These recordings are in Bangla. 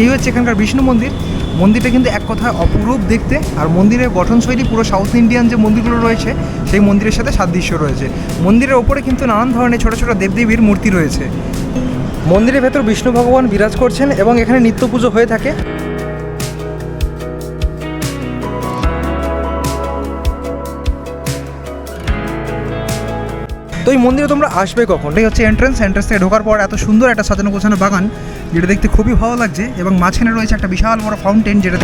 এই হচ্ছে এখানকার বিষ্ণু মন্দির। মন্দিরটা কিন্তু এক কথায় অপরূপ দেখতে। আর মন্দিরের গঠনশৈলী পুরো সাউথ ইন্ডিয়ান যে মন্দিরগুলো রয়েছে, সেই মন্দিরের সাথে সাদৃশ্য রয়েছে। মন্দিরের ওপরে কিন্তু নানান ধরনের ছোটো ছোটো দেবদেবীর মূর্তি রয়েছে। মন্দিরের ভেতর বিষ্ণু ভগবান বিরাজ করছেন এবং এখানে নিত্য পুজো হয়ে থাকে। তো এই মন্দিরে তোমরা আসবে কখন? এই হচ্ছে এন্ট্রেন্স এন্ট্রেন্স থেকে ঢোকার পর এত সুন্দর একটা সাজানো গোছানো বাগান, যেটা দেখতে খুবই ভালো লাগছে এবং মাঝখানে রয়েছে একটা বিশাল বড় ফাউন্টেন যেটা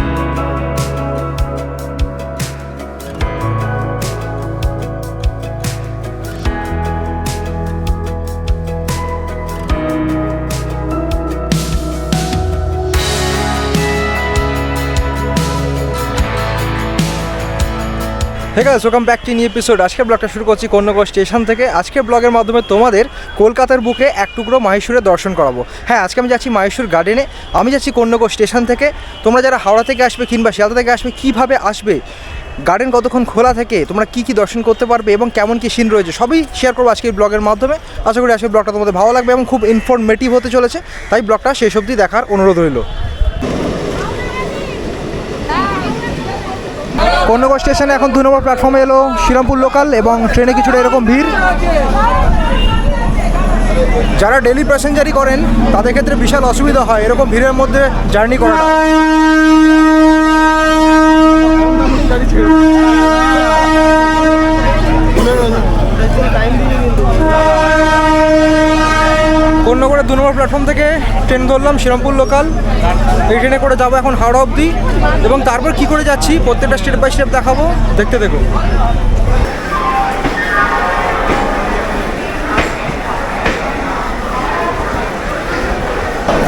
আছে welcome back to new episode আজকের ব্লগটা শুরু করছি কন্যাগড় স্টেশন থেকে। আজকে ব্লগের মাধ্যমে তোমাদের কলকাতার বুকে এক টুকরো মাহেশ্বরের দর্শন করাবো। হ্যাঁ আজকে আমি যাচ্ছি মাহেশ্বর গার্ডেনে আমি যাচ্ছি কন্যাগড় স্টেশন থেকে। তোমরা যারা হাওড়া থেকে আসবে কিংবা শিয়ালদা থেকে আসবে, কীভাবে আসবে? গার্ডেন কতক্ষণ খোলা থেকে? তোমরা কী কী দর্শন করতে পারবে এবং কেমন কী সিন রয়েছে? সবই শেয়ার করব আজকের ব্লগের মাধ্যমে। আশা করি আজকের ব্লগটা তোমাদের ভালো লাগবে এবং খুব ইনফরমেটিভ হতে চলেছে। তাই ব্লগটা শেষ অবধি দেখার অনুরোধ রইল। কন্যগড় স্টেশনে এখন দু নম্বর প্ল্যাটফর্মে এলো শ্রীরামপুর লোকাল এবং ট্রেনে কিছুটা এরকম ভিড়। যারা ডেলি প্যাসেঞ্জারই করেন, তাদের ক্ষেত্রে বিশাল অসুবিধা হয়। এরকম ভিড়ের মধ্যে জার্নি করা কন্যাগড়ের দু নম্বর প্ল্যাটফর্ম থেকে ট্রেন ধরলাম, শ্রীরামপুর লোকাল এই ট্রেনে করে যাব এখন হাওড়া অবধি। এবং তারপর কি করে যাচ্ছি, প্রত্যেকটা স্টেপ বাই স্টেপ দেখাবো। দেখতে দেখো।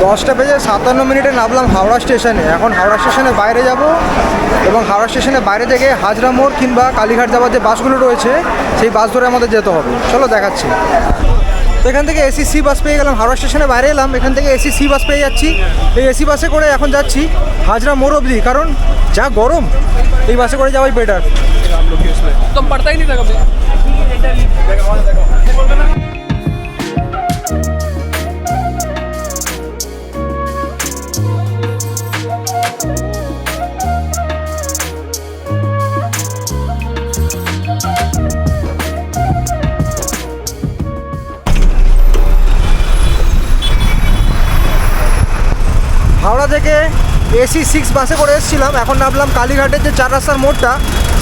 দশটা বেজে সাতান্ন মিনিটে নামলাম হাওড়া স্টেশনে। এখন হাওড়া স্টেশনে বাইরে যাব। এবং হাওড়া স্টেশনে বাইরে থেকে হাজরা মোড় কিংবা কালীঘাট যাওয়ার যে বাসগুলো রয়েছে, সেই বাস ধরে আমাদের যেতে হবে। চলো দেখাচ্ছি। তো এখান থেকে এসি সি বাস পেয়ে গেলাম, হাওড়া স্টেশনে বাইরে এলাম। এখান থেকে এসি সি বাস পেয়ে যাচ্ছি। এই এসি বাসে করে এখন যাচ্ছি হাজরা মোড় অবধি, কারণ যা গরম, এই বাসে করে যাওয়াই বেটার একদম এসি সিক্স বাসে করে এসেছিলাম। এখন নামলাম কালীঘাটের যে চার রাস্তার মোড়টা,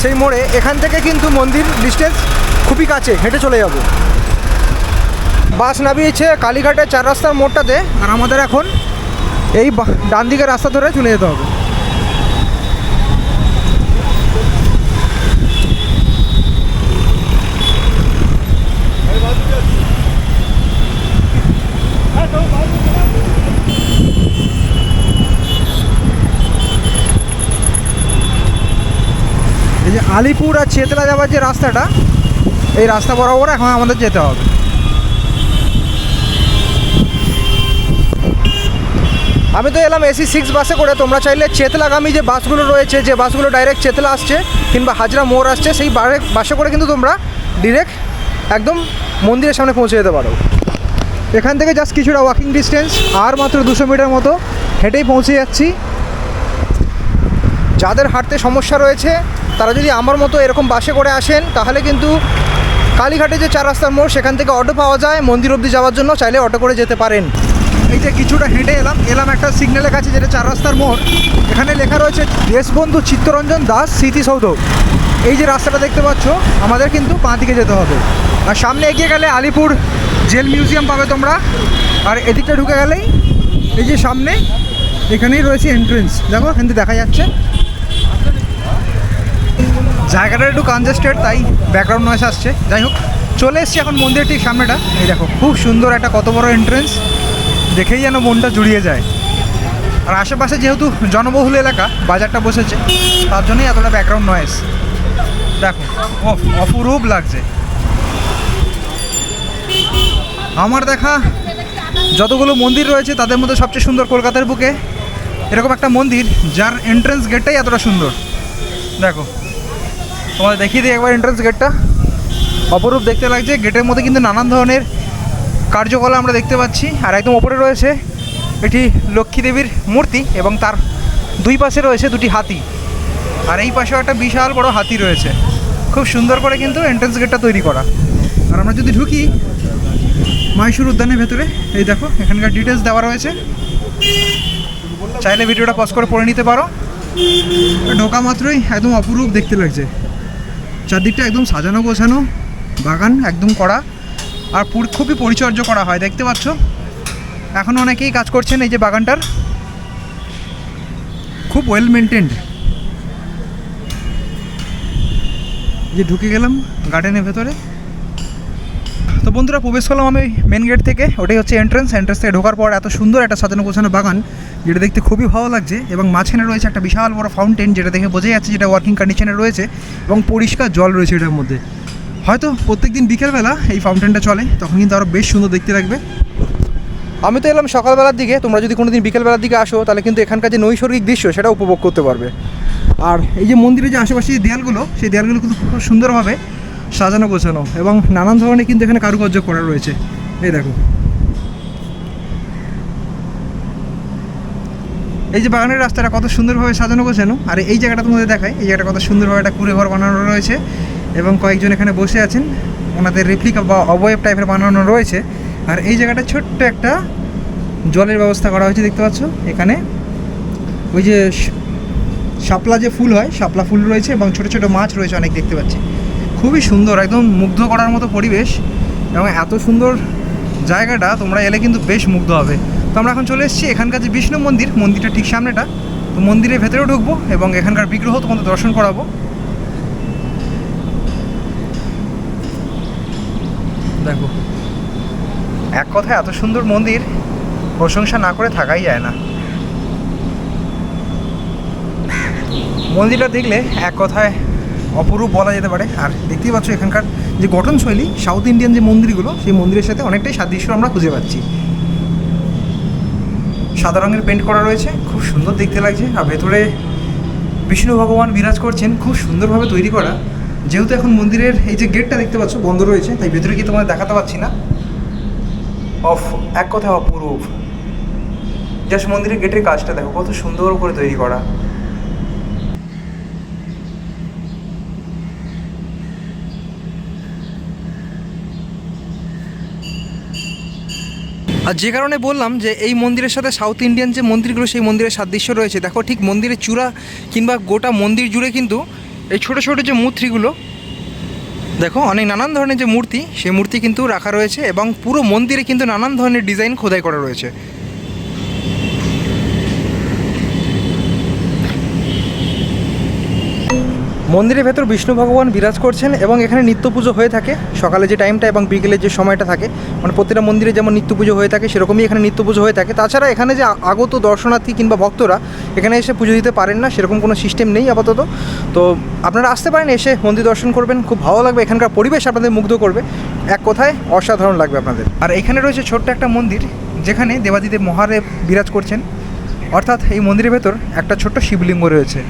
সেই মোড়ে এখান থেকে কিন্তু মন্দির ডিস্টেন্স খুবই কাছে, হেঁটে চলে যাব। বাস নামিয়েছে কালীঘাটের চার রাস্তার মোড়টাতে, আর আমাদের এখন এই ডান দিকের রাস্তা ধরে চলে যেতে হবে। আলিপুর আর চেতলা যাওয়ার যে রাস্তাটা, এই রাস্তা বরাবর এখন আমাদের যেতে হবে। আমি তো এলাম এসি সিক্স বাসে করে, তোমরা চাইলে চেতলাগামী যে বাসগুলো রয়েছে, যে বাসগুলো ডাইরেক্ট চেতলা আসছে কিংবা হাজরা মোড় আসছে, সেই বাসে করে কিন্তু তোমরা ডিরেক্ট একদম মন্দিরের সামনে পৌঁছে যেতে পারো। এখান থেকে জাস্ট কিছুটা ওয়াকিং ডিস্টেন্স আর মাত্র দুশো মিটার মতো হেঁটেই পৌঁছে যাচ্ছি। যাদের হাঁটতে সমস্যা রয়েছে তারা যদি আমার মতো এরকম বাসে করে আসেন, তাহলে কিন্তু কালীঘাটে যে চার রাস্তার মোড়, সেখান থেকে অটো পাওয়া যায়, মন্দির অবধি যাওয়ার জন্য চাইলে অটো করে যেতে পারেন। এই যে কিছুটা হেঁটে এলাম এলাম একটা সিগন্যালের কাছে যেটা চার রাস্তার মোড়। এখানে লেখা রয়েছে, দেশবন্ধু চিত্তরঞ্জন দাস স্মৃতিসৌধ এই যে রাস্তাটা দেখতে পাচ্ছ, আমাদের কিন্তু বাঁ দিকে যেতে হবে। আর সামনে এগিয়ে গেলে আলিপুর জেল মিউজিয়াম পাবে তোমরা। আর এদিকটা ঢুকে গেলেই এই যে সামনে এখানেই রয়েছে এন্ট্রেন্স দেখো, এখান দেখা যাচ্ছে। জায়গাটা একটু কনজেস্টেড তাই ব্যাকগ্রাউন্ড নয়েস আসছে। যাই হোক, চলে এসছি এখন মন্দিরের ঠিক সামনেটা। এই দেখো, খুব সুন্দর একটা কত বড় এন্ট্রেন্স দেখেই যেন মনটা জুড়িয়ে যায়। আর আশেপাশে যেহেতু জনবহুল এলাকা, বাজারটা বসেছে, তার জন্যই এতটা ব্যাকগ্রাউন্ড নয়েস দেখো অপরূপ লাগছে। আমার দেখা যতগুলো মন্দির রয়েছে, তাদের মধ্যে সবচেয়ে সুন্দর কলকাতার বুকে, এরকম একটা মন্দির, যার এন্ট্রেন্স গেটটাই এতটা সুন্দর। দেখো তোমাদের দেখিয়ে দিই একবার এন্ট্রান্স গেটটা অপরূপ দেখতে লাগছে গেটের মধ্যে কিন্তু নানান ধরনের কার্যকলাপ আমরা দেখতে পাচ্ছি। আর একদম ওপরে রয়েছে এটি লক্ষ্মী দেবীর মূর্তি এবং তার দুই পাশে রয়েছে দুটি হাতি। আর এই পাশেও একটা বিশাল বড় হাতি রয়েছে। খুব সুন্দর করে কিন্তু এন্ট্রান্স গেটটা তৈরি করা। আর আমরা যদি ঢুকি মাইশুর উদ্যানের ভেতরে, এই দেখো, এখানকার ডিটেলস দেওয়া রয়েছে। চাইলে ভিডিওটা পজ করে পড়ে নিতে পারো। ঢোকা মাত্রই একদম অপরূপ দেখতে লাগছে। চারদিকটা একদম সাজানো গোছানো, বাগান একদম করা, আর খুবই পরিচর্যা করা হয়, দেখতে পাচ্ছ? এখন অনেকেই কাজ করছেন এই যে বাগানটার। খুব ওয়েল মেনটেন্ড যে ঢুকে গেলাম গার্ডেনের ভেতরে। তো বন্ধুরা প্রবেশ করলাম আমি মেন গেট থেকে। ওটাই হচ্ছে এন্ট্রান্স এন্ট্রান্স থেকে ঢোকার পর এত সুন্দর একটা সাজানো গোছানো বাগান, যেটা দেখতে খুবই ভালো লাগছে এবং মাঝখানে রয়েছে একটা বিশাল বড় ফাউন্টেন যেটা দেখে বোঝা যাচ্ছে যেটা ওয়ার্কিং কন্ডিশনে রয়েছে এবং পরিষ্কার জল রয়েছে এটার মধ্যে। হয়তো প্রত্যেক দিন বিকেলবেলা এই ফাউন্টেনটা চলে, তখন কিন্তু আরও বেশ সুন্দর দেখতে লাগবে। আমি তো এলাম সকালবেলার দিকে, তোমরা যদি কোনো দিন বিকেলবেলার দিকে আসো, তাহলে কিন্তু এখানকার যে নৈসর্গিক দৃশ্য সেটা উপভোগ করতে পারবে। আর এই যে মন্দিরের যে আশেপাশে যে দেয়ালগুলো, সেই দেয়ালগুলো কিন্তু খুব সুন্দরভাবে সাজানো, গোছানো এবং নানান ধরনের কিন্তু এখানে কারুকার্য করা রয়েছে। এই দেখো। এই যে বাগানের রাস্তাটা কত সুন্দরভাবে সাজানো, গোছানো, আর এই জায়গাটা তোমাদের দেখায় এই জায়গাটা কত সুন্দরভাবে একটা কুড়ে ঘর বানানো রয়েছে এবং কয়েকজন এখানে বসে আছেন। ওনাদের রেপ্লিকা বা অবয়ব টাইপের বানানো রয়েছে। আর এই জায়গাটা ছোট্ট একটা জলের ব্যবস্থা করা হয়েছে, দেখতে পাচ্ছ? এখানে ওই যে শাপলা যে ফুল হয়, শাপলা ফুল রয়েছে এবং ছোটো ছোটো মাছ রয়েছে অনেক দেখতে পাচ্ছি। খুবই সুন্দর, একদম মুগ্ধ করার মতো পরিবেশ এবং এত সুন্দর জায়গাটা, তোমরা এলে কিন্তু বেশ মুগ্ধ হবে। তো আমরা এখন চলে এসেছি এখানকার যে বিষ্ণু মন্দির মন্দিরটা ঠিক সামনেটা। তো মন্দিরের ভেতরেও ঢুকবো এবং এখানকার বিগ্রহ তোমাদের দর্শন করাবো। দেখো, এক কথায় এত সুন্দর মন্দির প্রশংসা না করে থাকাই যায় না। মন্দিরটা দেখলে এক কথায় অপরূপ বলা যেতে পারে। আর দেখতেই পাচ্ছ এখানকার যে গঠনশৈলী সাউথ ইন্ডিয়ান যে মন্দিরগুলো, সেই মন্দিরের সাথে অনেকটাই সাদৃশ্য আমরা খুঁজে পাচ্ছি। সাদা রঙের পেন্ট করা রয়েছে, খুব সুন্দর দেখতে লাগছে। আর ভেতরে বিষ্ণু ভগবান বিরাজ করছেন, খুব সুন্দরভাবে তৈরি করা। যেহেতু এখন মন্দিরের এই যে গেটটা দেখতে পাচ্ছ, বন্ধ রয়েছে, তাই ভেতরে গিয়ে তোমাদের দেখাতে পাচ্ছি না। অফ, এক কথা অপরূপ। জাস্ট মন্দিরের গেটের কাজটা দেখো, কত সুন্দর করে তৈরি করা। আর যে কারণে বললাম যে এই মন্দিরের সাথে সাউথ ইন্ডিয়ান যে মন্দিরগুলো, সেই মন্দিরের সাদৃশ্য রয়েছে। দেখো ঠিক মন্দিরের চূড়া কিংবা গোটা মন্দির জুড়ে কিন্তু এই ছোট ছোটো যে মূর্তিগুলো, দেখো অনেক নানান ধরনের যে মূর্তি, সেই মূর্তি কিন্তু রাখা রয়েছে এবং পুরো মন্দিরে কিন্তু নানান ধরনের ডিজাইন খোদাই করা রয়েছে। মন্দিরের ভেতর বিষ্ণু ভগবান বিরাজ করছেন এবং এখানে নিত্য পুজো হয়ে থাকে। সকালে যে টাইমটা এবং বিকেলের যে সময়টা থাকে মানে প্রতিটা মন্দিরে যেমন নিত্য পুজো হয়ে থাকে, সেরকমই এখানে নিত্য পুজো হয়ে থাকে। তাছাড়া এখানে যে আগত দর্শনার্থী কিংবা ভক্তরা, এখানে এসে পুজো দিতে পারেন না, সেরকম কোনো সিস্টেম নেই আপাতত। তো আপনারা আসতে পারেন, এসে মন্দির দর্শন করবেন। খুব ভালো লাগবে, এখানকার পরিবেশ আপনাদের মুগ্ধ করবে। এক কথায় অসাধারণ লাগবে আপনাদের। আর এখানে রয়েছে ছোট্ট একটা মন্দির, যেখানে দেবাদিদেব মহাদেব বিরাজ করছেন। অর্থাৎ এই মন্দিরের ভেতর একটা ছোট্ট শিবলিঙ্গ রয়েছে।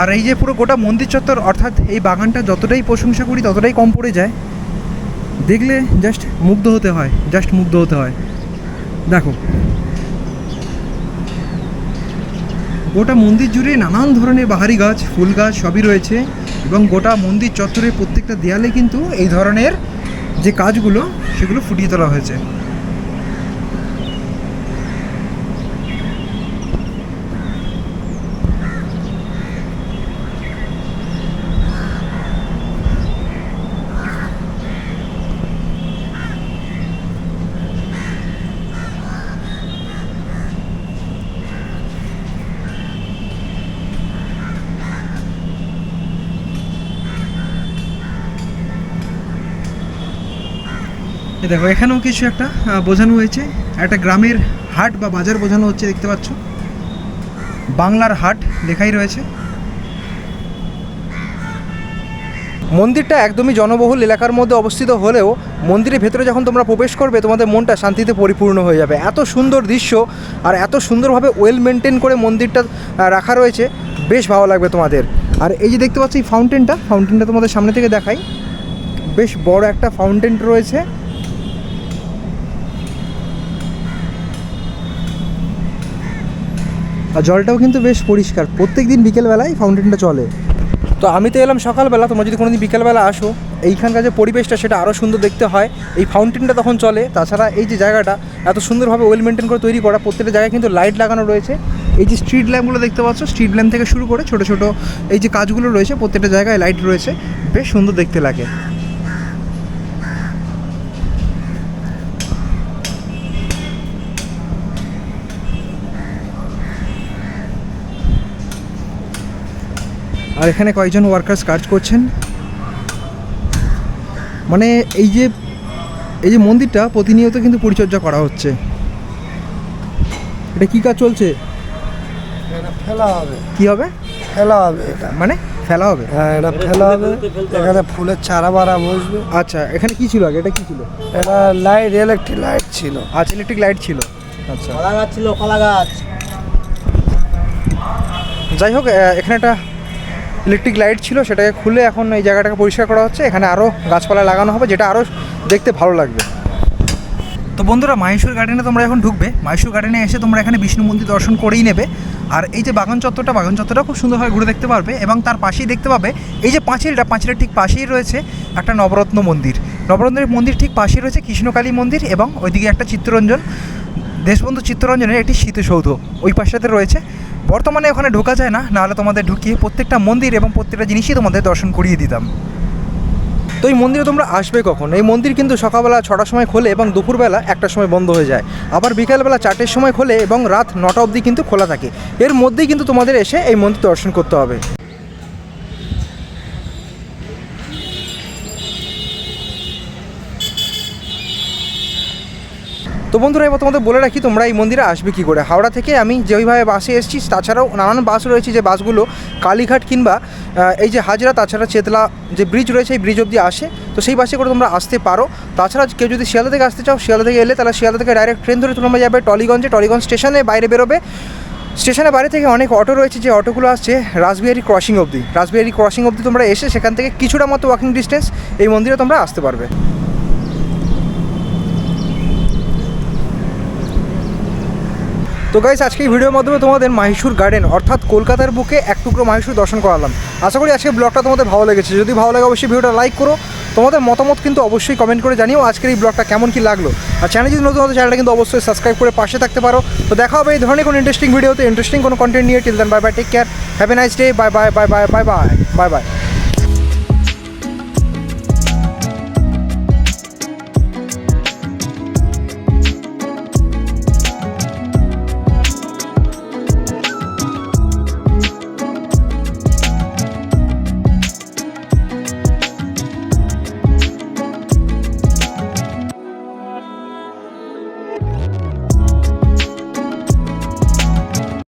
আর এই যে পুরো গোটা মন্দির চত্বর, অর্থাৎ এই বাগানটা যতটাই প্রশংসা করি, ততটাই কম পড়ে যায়। দেখলে জাস্ট মুগ্ধ হতে হয় জাস্ট মুগ্ধ হতে হয়। দেখো। গোটা মন্দির জুড়ে নানান ধরনের বাহারি গাছ, ফুল গাছ সবই রয়েছে এবং গোটা মন্দির চত্বরের প্রত্যেকটা দেয়ালে কিন্তু এই ধরনের যে কাজগুলো, সেগুলো ফুটিয়ে তোলা হয়েছে। দেখো, এখানেও কিছু একটা বোঝানো হয়েছে। একটা গ্রামের হাট বা বাজার বোঝানো হচ্ছে, দেখতে পাচ্ছ। বাংলার হাট লেখাই রয়েছে। মন্দিরটা একদমই জনবহুল এলাকার মধ্যে অবস্থিত হলেও মন্দিরের ভেতরে যখন তোমরা প্রবেশ করবে, তোমাদের মনটা শান্তিতে পরিপূর্ণ হয়ে যাবে। এত সুন্দর দৃশ্য আর এত সুন্দরভাবে ওয়েল মেনটেন করে মন্দিরটা রাখা রয়েছে, বেশ ভালো লাগবে তোমাদের। আর এই যে দেখতে পাচ্ছি ফাউন্টেনটা ফাউন্টেনটা তোমাদের সামনে থেকে দেখাই। বেশ বড় একটা ফাউন্টেন রয়েছে। আর জলটাও কিন্তু বেশ পরিষ্কার। প্রত্যেক দিন বিকেলবেলায় ফাউন্টেনটা চলে। তো আমি তো এলাম সকালবেলা, তোমরা যদি কোনোদিন বিকেলবেলা আসো, এইখানকার যে পরিবেশটা সেটা আরও সুন্দর দেখতে হয়। এই ফাউন্টেনটা তখন চলে, তাছাড়া এই যে জায়গাটা, এত সুন্দরভাবে ওয়েল মেনটেন করে তৈরি করা, প্রত্যেকটা জায়গায় কিন্তু লাইট লাগানো রয়েছে। এই যে স্ট্রিট ল্যাম্পগুলো দেখতে পাচ্ছ স্ট্রিট ল্যাম্প থেকে শুরু করে ছোটো ছোটো এই যে কাজগুলো রয়েছে, প্রত্যেকটা জায়গায় লাইট রয়েছে। বেশ সুন্দর দেখতে লাগে। আর এখানে কয়েকজন ওয়ার্কার্স কাজ করছেন। মানে এই যে এই যে মন্দিরটা প্রতিনিয়ত কিন্তু পরিচর্যা করা হচ্ছে। এটা কি কাজ চলছে? এটা ফেলা হবে। কি হবে? ফেলা হবে এটা। মানে ফেলা হবে? হ্যাঁ এটা ফেলা হবে। এখানে ফুলের চারা বাড়া বসবে। আচ্ছা এখানে কি ছিল আগে? এটা কি ছিল? এটা লাইট ইলেকট্রিক লাইট ছিল। আচ্ছা ইলেকট্রিক লাইট ছিল। আচ্ছা। কলা গাছ ছিল কলা গাছ। যাই হোক এখানে একটা ইলেকট্রিক লাইট ছিল, সেটাকে খুলে এখন এই জায়গাটাকে পরিষ্কার করা হচ্ছে। এখানে আরও গাছপালা লাগানো হবে, যেটা আরও দেখতে ভালো লাগবে। তো বন্ধুরা মাহেশ্বর গার্ডেনে তোমরা এখন ঢুকবে। মাহেশ্বর গার্ডেনে এসে তোমরা এখানে বিষ্ণু মন্দির দর্শন করেই নেবে। আর এই যে বাগান চত্বরটা বাগান চত্বরটা খুব সুন্দরভাবে ঘুরে দেখতে পারবে। এবং তার পাশেই দেখতে পাবে, এই যে পাঁচিলটা, পাঁচিলের ঠিক পাশেই রয়েছে একটা নবরত্ন মন্দির। নবরত্নের মন্দির ঠিক পাশেই রয়েছে কৃষ্ণকালী মন্দির এবং ওইদিকে একটা চিত্তরঞ্জন। দেশবন্ধু চিত্তরঞ্জনের একটি স্মৃতিসৌধ ওই পাশটাতে রয়েছে। বর্তমানে ওখানে ঢোকা যায় না, নাহলে তোমাদের ঢুকিয়ে প্রত্যেকটা মন্দির এবং প্রত্যেকটা জিনিসই তোমাদের দর্শন করিয়ে দিতাম। তো এই মন্দিরে তোমরা আসবে কখন? এই মন্দির কিন্তু সকালবেলা ছটার সময় খোলে এবং দুপুরবেলা একটার সময় বন্ধ হয়ে যায়। আবার বিকালবেলা চারটের সময় খোলে এবং রাত নটা অবধি কিন্তু খোলা থাকে। এর মধ্যেই কিন্তু তোমাদের এসে এই মন্দির দর্শন করতে হবে। তো বন্ধুরা, এবার তোমাদের বলে রাখি, তোমরা এই মন্দিরে আসবে কি করে? হাওড়া থেকে আমি যেইভাবে বাসে এসেছি, তাছাড়াও নানান বাস রয়েছে, যে বাসগুলো কালীঘাট কিংবা এই যে হাজরা, তাছাড়া চেতলা যে ব্রিজ রয়েছে, এই ব্রিজ অবধি আসে। তো সেই বাসে করে তোমরা আসতে পারো। তাছাড়া কেউ যদি শিয়ালদা থেকে আসতে চাও, শিয়ালদা থেকে এলে তাহলে শিয়ালদা থেকে ডাইরেক্ট ট্রেন ধরে তোমরা যাবে টলিগঞ্জে। টলিগঞ্জ স্টেশনে বাইরে বেরোবে। স্টেশনের বাইরে থেকে অনেক অটো রয়েছে, যে অটোগুলো আসছে রাসবিহারি ক্রসিং অবধি। রাসবিহারি ক্রসিং অবধি তোমরা এসে সেখান থেকে কিছুটা মতো ওয়াকিং ডিস্টেন্স এই মন্দিরে তোমরা আসতে পারবে। তো গাইস আজকে ভিডিওর মাধ্যমে তোমাদের মাহিশুর গার্ডেন অর্থাৎ কলকাতার বুকে এক টুকরো মাহিশুর দর্শন করালাম। আশা করি আজকে ব্লগটা তোমাদের ভালো লেগেছে। যদি ভালো লাগে অবশ্যই ভিডিওটা লাইক করো। তোমাদের মতামত কিন্তু অবশ্যই কমেন্ট করে জানিও আজকের এই ব্লগটা কেমন কি লাগল। আর চ্যানেল যদি নতুন হতো চ্যানেলটা কিন্তু অবশ্যই সাবস্ক্রাইব করে পাশে থাকতে পারো। তো দেখা হবে এই ধরনের কোনো ইন্টারেস্টিং ভিডিওতে ইন্টারেস্টিং কোনো কন্টেন্ট নিয়ে। Till then bye bye take care have a nice day bye bye bye bye bye bye bye bye